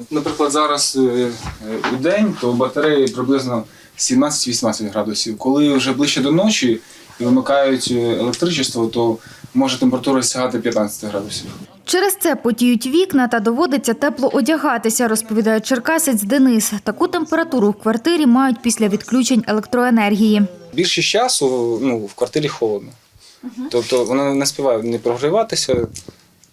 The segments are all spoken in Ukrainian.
От, наприклад, зараз е, е, у день то батареї приблизно 17-18 градусів. Коли вже ближче до ночі і вимикають е, електричество, то може температура сягати 15 градусів. Через це потіють вікна та доводиться тепло одягатися, розповідає черкасець Денис. Таку температуру в квартирі мають після відключень електроенергії. Більшість часу ну, в квартирі холодно. Тобто вона не співає не прогріватися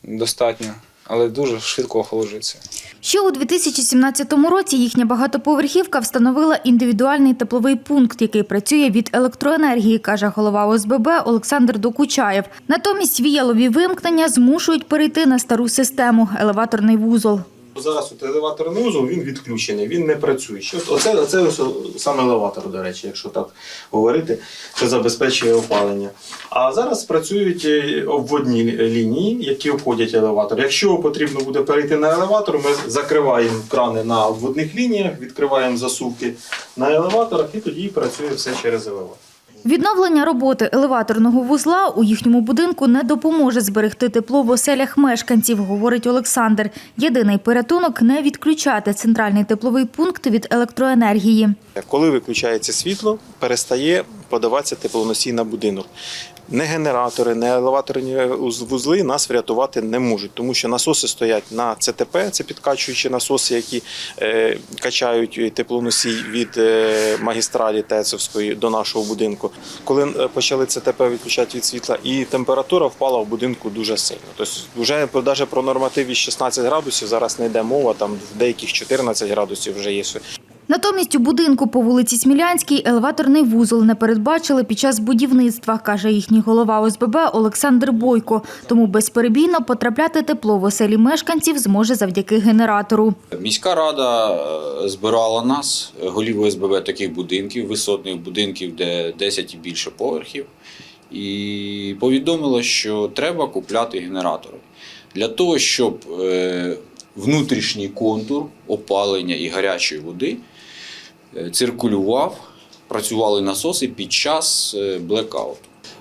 достатньо, але дуже швидко охолоджується. Ще у 2017 році їхня багатоповерхівка встановила індивідуальний тепловий пункт, який працює від електроенергії, каже голова ОСББ Олександр Докучаєв. Натомість віялові вимкнення змушують перейти на стару систему елеваторний вузол. Зараз от елеваторний вузол він відключений, він не працює. Оце, оце ось елеватор, до речі, якщо так говорити, що забезпечує опалення. А зараз працюють е, обводні лінії, які обходять елеватор. Якщо потрібно буде перейти на елеватор, ми закриваємо крани на обводних лініях, відкриваємо засувки на елеваторах і тоді працює все через елеватор. Відновлення роботи елеваторного вузла у їхньому будинку не допоможе зберегти тепло в оселях мешканців, говорить Олександр. Єдиний порятунок не відключати центральний тепловий пункт від електроенергії. Коли виключається світло, перестає подаватися теплоносій на будинок. Не генератори, не елеваторні вузли нас врятувати не можуть, тому що насоси стоять на ЦТП, це підкачуючі насоси, які е, качають теплоносій від е, магістралі Тецовської до нашого будинку. Коли е, почали ЦТП відключати від світла, і температура впала в будинку дуже сильно. Тобто, вже навіть про нормативі 16 градусів зараз не йде мова, там в деяких 14 градусів вже є. Натомість у будинку по вулиці Смілянській елеваторний вузол не передбачили під час будівництва, каже їхній голова ОСББ Олександр Бойко. Тому безперебійно потрапляти тепло в оселі мешканців зможе завдяки генератору. Міська рада е, збирала нас, голів ОСББ таких будинків, висотних будинків, де 10 і більше поверхів, і повідомила, що треба купляти генератори для того, щоб е, внутрішній контур опалення і гарячої води циркулював, працювали насоси під час е, блекауту.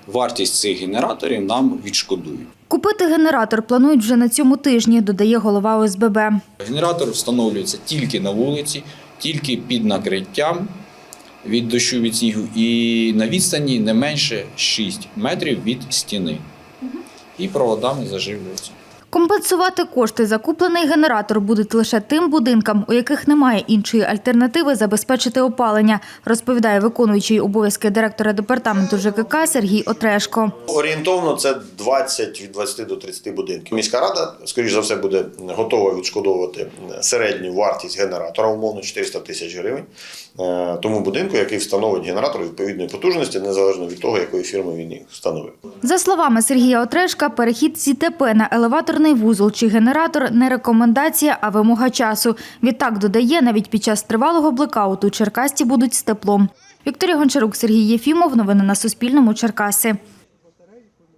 Вартість цих генераторів нам відшкодують. Купити генератор планують вже на цьому тижні, додає голова ОСББ. Генератор встановлюється тільки на вулиці, тільки під накриттям від дощу від снігу і на відстані не менше 6 метрів від стіни. І проводами заживлюється. Компенсувати кошти за куплений генератор будуть лише тим будинкам, у яких немає іншої альтернативи забезпечити опалення, розповідає виконуючий обов'язки директора департаменту ЖКК Сергій Отрешко. Орієнтовно це 20 від 20 до 30 будинків. Міська рада, скоріш за все, буде готова відшкодовувати середню вартість генератора, умовно 400 тисяч гривень, е, тому будинку, який встановить генератор відповідної потужності, незалежно від того, якої фірми він їх встановив. За словами Сергія Отрешка, перехід з ІТП на елеваторний вузол чи генератор не рекомендація, а вимога часу. Відтак додає, навіть під час тривалого блекауту черкасті будуть з теплом. Вікторія Гончарук, Сергій Єфімов. Новини на Суспільному. Черкаси.